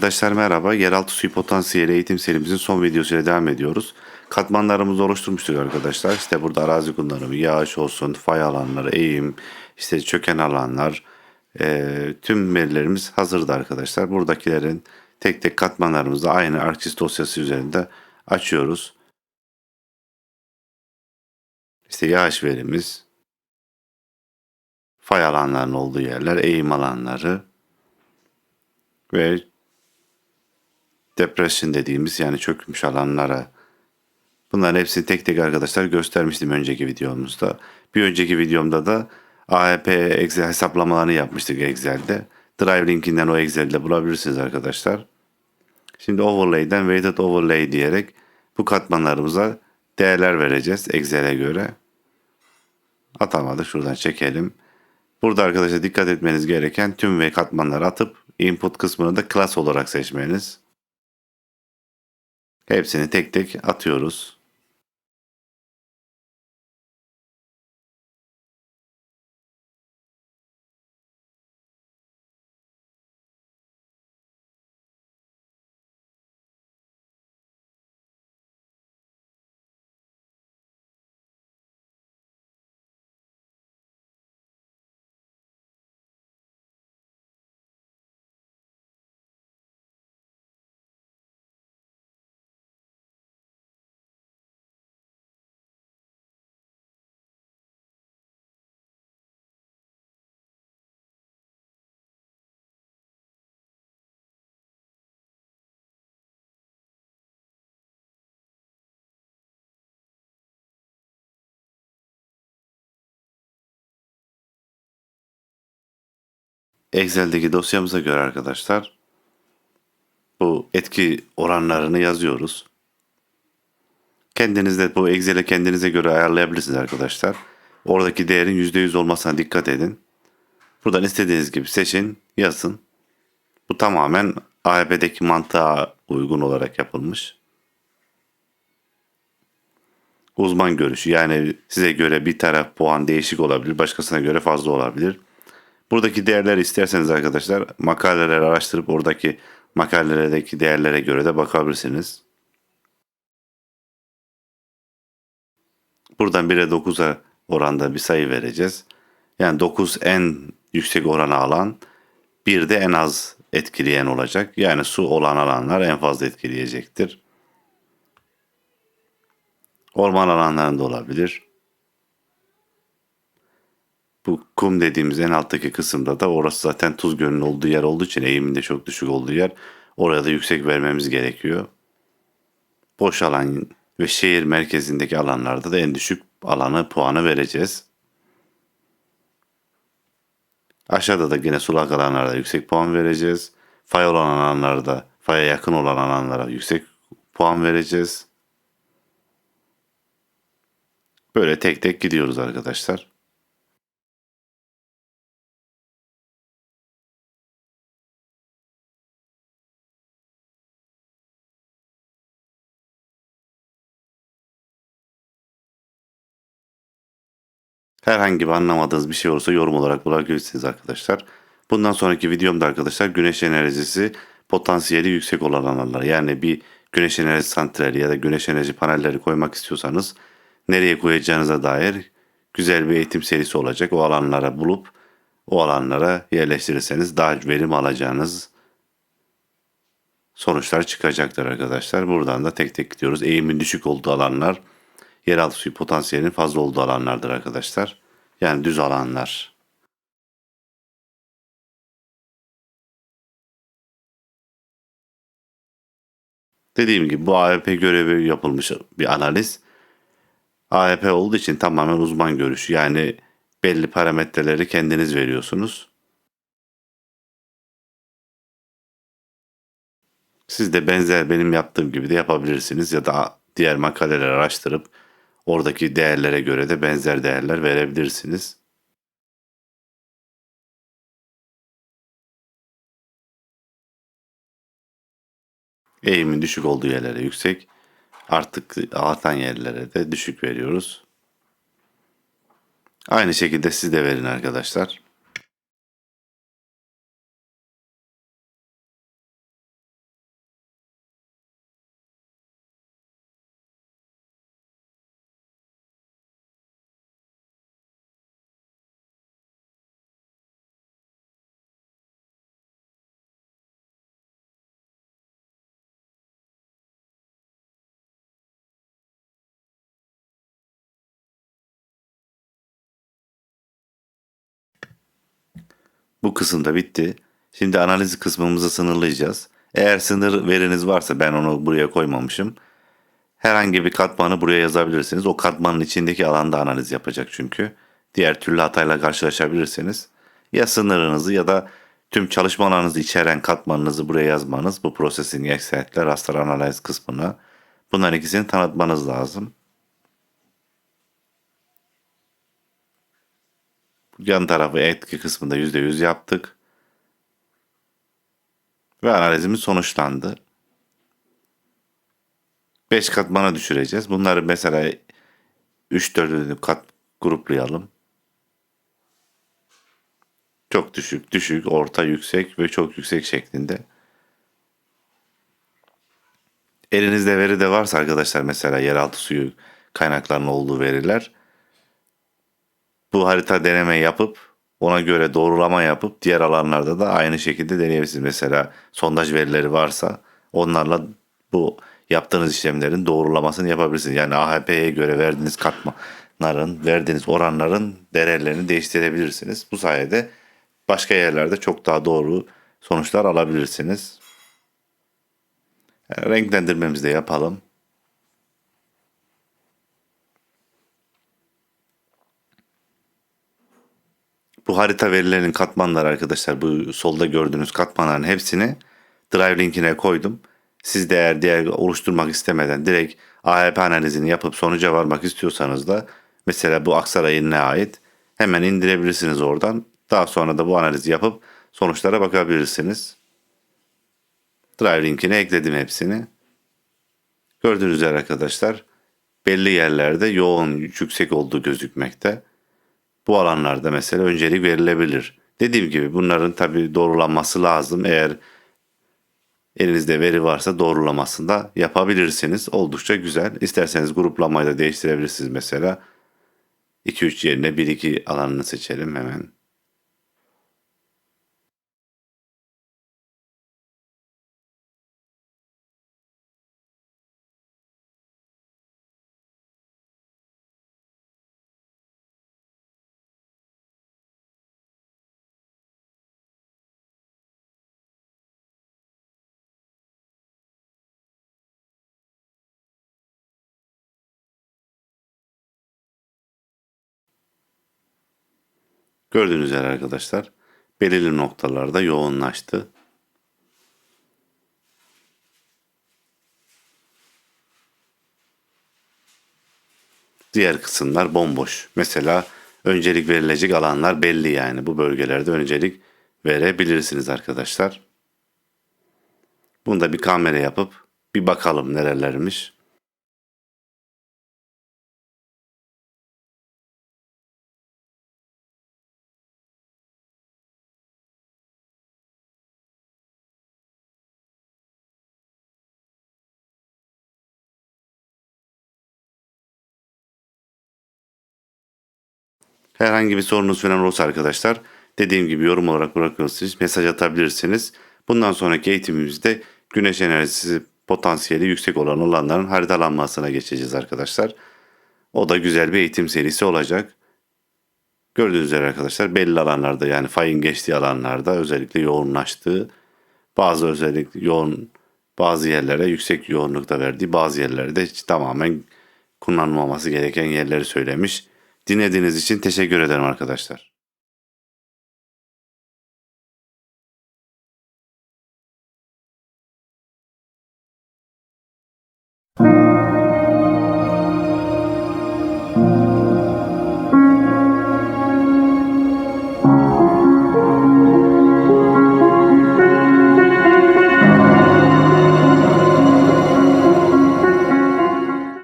Arkadaşlar merhaba. Yeraltı suyu potansiyeli eğitim serimizin son videosuyla devam ediyoruz. Katmanlarımızı oluşturmuştuk arkadaşlar. İşte burada arazi kullanımı, yağış olsun, fay alanları, eğim, işte çöken alanlar, eee, tüm verilerimiz hazırdı arkadaşlar. Buradakilerin tek tek katmanlarımızı aynı ArcGIS dosyası üzerinde açıyoruz. İşte yağış verimiz, fay alanlarının olduğu yerler, eğim alanları ve depression dediğimiz yani çökmüş alanlara bunların hepsini tek tek arkadaşlar göstermiştim önceki videomuzda. Bir önceki videomda da AEP Excel hesaplamalarını yapmıştık Excel'de. Drive linkinden o Excel'de bulabilirsiniz arkadaşlar. Şimdi overlay'den weighted overlay diyerek bu katmanlarımıza değerler vereceğiz Excel'e göre. Atamadık şuradan çekelim. Burada arkadaşlar dikkat etmeniz gereken tüm ve katmanları atıp input kısmını da class olarak seçmeniz. Hepsini tek tek atıyoruz. Excel'deki dosyamıza göre arkadaşlar bu etki oranlarını yazıyoruz. Kendiniz de bu Excel'e kendinize göre ayarlayabilirsiniz arkadaşlar. Oradaki değerin %100 olmasına dikkat edin. Buradan istediğiniz gibi seçin, yazın. Bu tamamen AEP'deki mantığa uygun olarak yapılmış. Uzman görüşü yani size göre bir taraf puan değişik olabilir, başkasına göre fazla olabilir. Buradaki değerleri isterseniz arkadaşlar makaleleri araştırıp oradaki makalelerdeki değerlere göre de bakabilirsiniz. Buradan 1'e 9'a oranda bir sayı vereceğiz. Yani 9 en yüksek oranı alan, 1 de en az etkileyen olacak. Yani su olan alanlar en fazla etkileyecektir. Orman alanlarında olabilir. Bu kum dediğimiz en alttaki kısımda da orası zaten tuz gölünün olduğu yer olduğu için eğiminde çok düşük olduğu yer. Oraya da yüksek vermemiz gerekiyor. Boş alan ve şehir merkezindeki alanlarda da en düşük alanı puanı vereceğiz. Aşağıda da yine sulak alanlarda yüksek puan vereceğiz. Fay olan alanlarda, faya yakın olan alanlara yüksek puan vereceğiz. Böyle tek tek gidiyoruz arkadaşlar. Herhangi bir anlamadığınız bir şey olursa yorum olarak bırakabilirsiniz arkadaşlar. Bundan sonraki videomda arkadaşlar güneş enerjisi potansiyeli yüksek olan alanlar. Yani bir güneş enerji santrali ya da güneş enerji panelleri koymak istiyorsanız nereye koyacağınıza dair güzel bir eğitim serisi olacak. O alanlara bulup o alanlara yerleştirirseniz daha verim alacağınız sonuçlar çıkacaktır arkadaşlar. Buradan da tek tek gidiyoruz. Eğimin düşük olduğu alanlar yeraltı suyu potansiyelinin fazla olduğu alanlardır arkadaşlar. Yani düz alanlar. Dediğim gibi bu AEP görevi yapılmış bir analiz. AEP olduğu için tamamen uzman görüşü. Yani belli parametreleri kendiniz veriyorsunuz. Siz de benzer benim yaptığım gibi de yapabilirsiniz ya da diğer makaleleri araştırıp oradaki değerlere göre de benzer değerler verebilirsiniz. Eğimin düşük olduğu yerlere yüksek, artık artan yerlere de düşük veriyoruz. Aynı şekilde siz de verin arkadaşlar. Bu kısım da bitti. Şimdi analiz kısmımızı sınırlayacağız. Eğer sınır veriniz varsa ben onu buraya koymamışım. Herhangi bir katmanı buraya yazabilirsiniz. O katmanın içindeki alanda analiz yapacak çünkü. Diğer türlü hatayla karşılaşabilirsiniz. Ya sınırınızı ya da tüm çalışmalarınızı içeren katmanınızı buraya yazmanız bu prosesin eksenetler raster analiz kısmına. Bunların ikisini tanıtmanız lazım. Yan tarafı etki kısmında %100 yaptık. Ve analizimiz sonuçlandı. 5 katmana düşüreceğiz. Bunları mesela 3-4 kat gruplayalım. Çok düşük, düşük, orta, yüksek ve çok yüksek şeklinde. Elinizde veri de varsa arkadaşlar mesela yeraltı suyu kaynaklarının olduğu veriler. Bu harita deneme yapıp ona göre doğrulama yapıp diğer alanlarda da aynı şekilde deneyebilirsiniz. Mesela sondaj verileri varsa onlarla bu yaptığınız işlemlerin doğrulamasını yapabilirsiniz. Yani AHP'ye göre verdiğiniz katmanların, verdiğiniz oranların değerlerini değiştirebilirsiniz. Bu sayede başka yerlerde çok daha doğru sonuçlar alabilirsiniz. Yani renklendirmemizi de yapalım. Bu harita verilerinin katmanları arkadaşlar bu solda gördüğünüz katmanların hepsini Drive linkine koydum. Siz de eğer diğer oluşturmak istemeden direkt AHP analizini yapıp sonuca varmak istiyorsanız da mesela bu Aksaray'ın ne ait hemen indirebilirsiniz oradan. Daha sonra da bu analizi yapıp sonuçlara bakabilirsiniz. Drive linkine ekledim hepsini. Gördüğünüz üzere arkadaşlar belli yerlerde yoğun yüksek olduğu gözükmekte. Bu alanlarda mesela öncelik verilebilir. Dediğim gibi bunların tabi doğrulanması lazım. Eğer elinizde veri varsa doğrulamasını da yapabilirsiniz. Oldukça güzel. İsterseniz gruplamayı da değiştirebilirsiniz mesela. 2-3 yerine 1-2 alanını seçelim hemen. Gördüğünüz üzere arkadaşlar belirli noktalarda yoğunlaştı. Diğer kısımlar bomboş. Mesela öncelik verilecek alanlar belli yani. Bu bölgelerde öncelik verebilirsiniz arkadaşlar. Bunu da bir kamera yapıp bir bakalım nerelermiş. Herhangi bir sorunuz falan olursa arkadaşlar dediğim gibi yorum olarak bırakıyorsunuz. Mesaj atabilirsiniz. Bundan sonraki eğitimimizde güneş enerjisi potansiyeli yüksek olan alanların haritalanmasına geçeceğiz arkadaşlar. O da güzel bir eğitim serisi olacak. Gördüğünüz üzere arkadaşlar belli alanlarda yani fayın geçtiği alanlarda özellikle yoğunlaştığı bazı özellikle yoğun bazı yerlere yüksek yoğunlukta verdiği bazı yerlerde hiç tamamen kullanılmaması gereken yerleri söylemiş. Dinlediğiniz için teşekkür ederim arkadaşlar.